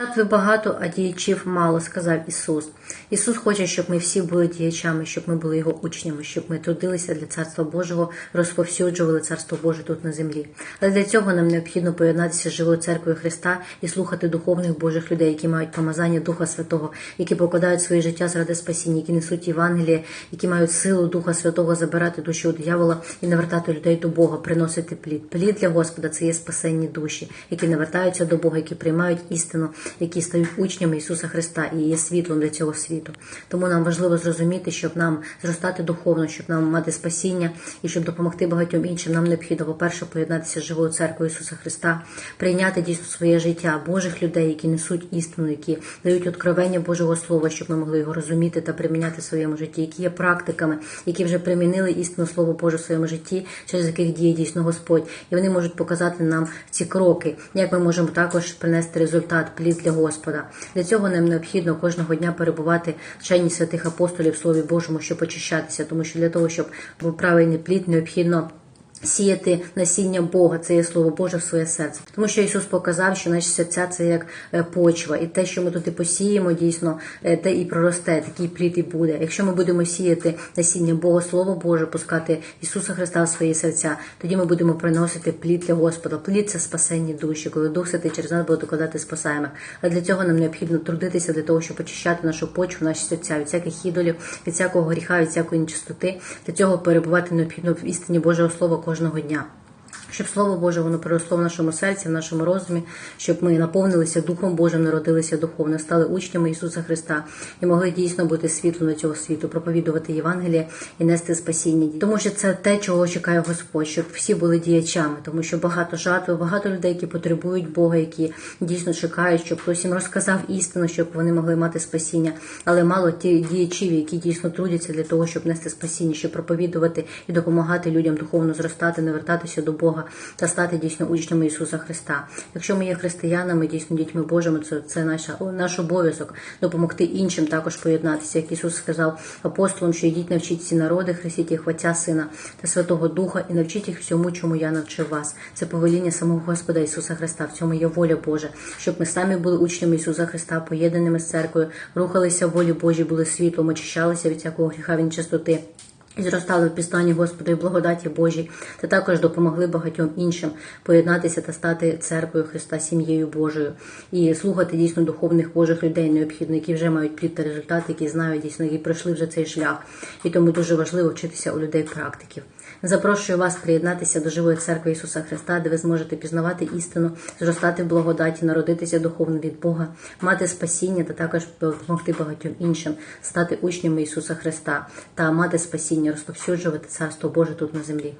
Жертви багато, а діячів мало, сказав Ісус. Ісус хоче, щоб ми всі були діячами, щоб ми були Його учнями, щоб ми трудилися для Царства Божого, розповсюджували Царство Боже тут на землі. Але для цього нам необхідно поєднатися з живою церквою Христа і слухати духовних Божих людей, які мають помазання Духа Святого, які покладають своє життя заради спасіння, які несуть Євангеліє, які мають силу Духа Святого забирати душі у диявола і навертати людей до Бога, приносити плід. Плід для Господа це є спасенні душі, які навертаються до Бога, які приймають істину, які стають учнями Ісуса Христа і є світлом для цього світу. Тому нам важливо зрозуміти, щоб нам зростати духовно, щоб нам мати спасіння і щоб допомогти багатьом іншим. Нам необхідно, по-перше, поєднатися з живою церквою Ісуса Христа, прийняти дійсно своє життя Божих людей, які несуть істину, які дають откровення Божого Слова, щоб ми могли його розуміти та приміняти в своєму житті, які є практиками, які вже примінили істину Слово Боже в своєму житті, через яких діє дійсно Господь, і вони можуть показати нам ці кроки, як ми можемо також принести результат, плід для Господа. Для цього нам необхідно кожного дня перебувати в чайні святих апостолів в Слові Божому, щоб очищатися, тому що для того, щоб був правильний плід, необхідно. Сіяти насіння Бога, це є слово Боже в своє серце, тому що Ісус показав, що наші серця це як е, почва, і те, що ми тут і посіємо, дійсно е, те і проросте, такий плід і буде. Якщо ми будемо сіяти насіння Бога, Слово Боже, пускати Ісуса Христа в свої серця, тоді ми будемо приносити плід для Господа. Плід це спасенні душі, коли Дух Святий через нас буде докладати спасаємо. Але для цього нам необхідно трудитися для того, щоб очищати нашу почву, наші серця від всяких ідолів, від всякого гріха, від всякої нечистоти. Для цього перебувати необхідно в істині Божого Слова кожного дня. Щоб слово Боже воно проросло в нашому серці, в нашому розумі, щоб ми наповнилися Духом Божим, народилися духовно, стали учнями Ісуса Христа і могли дійсно бути світлом цього світу, проповідувати Євангеліє і нести спасіння. Тому що це те, чого чекає Господь, щоб всі були діячами, тому що багато жатви, багато людей, які потребують Бога, які дійсно чекають, щоб хтось їм розказав істину, щоб вони могли мати спасіння, але мало ті діячів, які дійсно трудяться для того, щоб нести спасіння, щоб проповідувати і допомагати людям духовно зростати, не вертатися до Бога та стати дійсно учнями Ісуса Христа. Якщо ми є християнами, дійсно дітьми Божими, це, це наша наш обов'язок допомогти іншим також поєднатися. Як Ісус сказав апостолам, що йдіть навчіть ці народи, хрестіть їх в Отця Сина та Святого Духа, і навчіть їх всьому, чому я навчив вас. Це повеління самого Господа Ісуса Христа. В цьому є воля Божа, щоб ми самі були учнями Ісуса Христа, поєднаними з церквою, рухалися в волі Божій, були світлом, очищалися від всякого гріха від чистоти. Зростали в пізнанні Господа і благодаті Божій, та також допомогли багатьом іншим поєднатися та стати церквою Христа, сім'єю Божою і слухати дійсно духовних Божих людей необхідно, які вже мають плід та результат, які знають дійсно, які пройшли вже цей шлях. І тому дуже важливо вчитися у людей практиків. Запрошую вас приєднатися до живої церкви Ісуса Христа, де ви зможете пізнавати істину, зростати в благодаті, народитися духовно від Бога, мати спасіння та також допомогти багатьом іншим, стати учнями Ісуса Христа та мати спасіння, розповсюджувати Царство Боже тут на землі.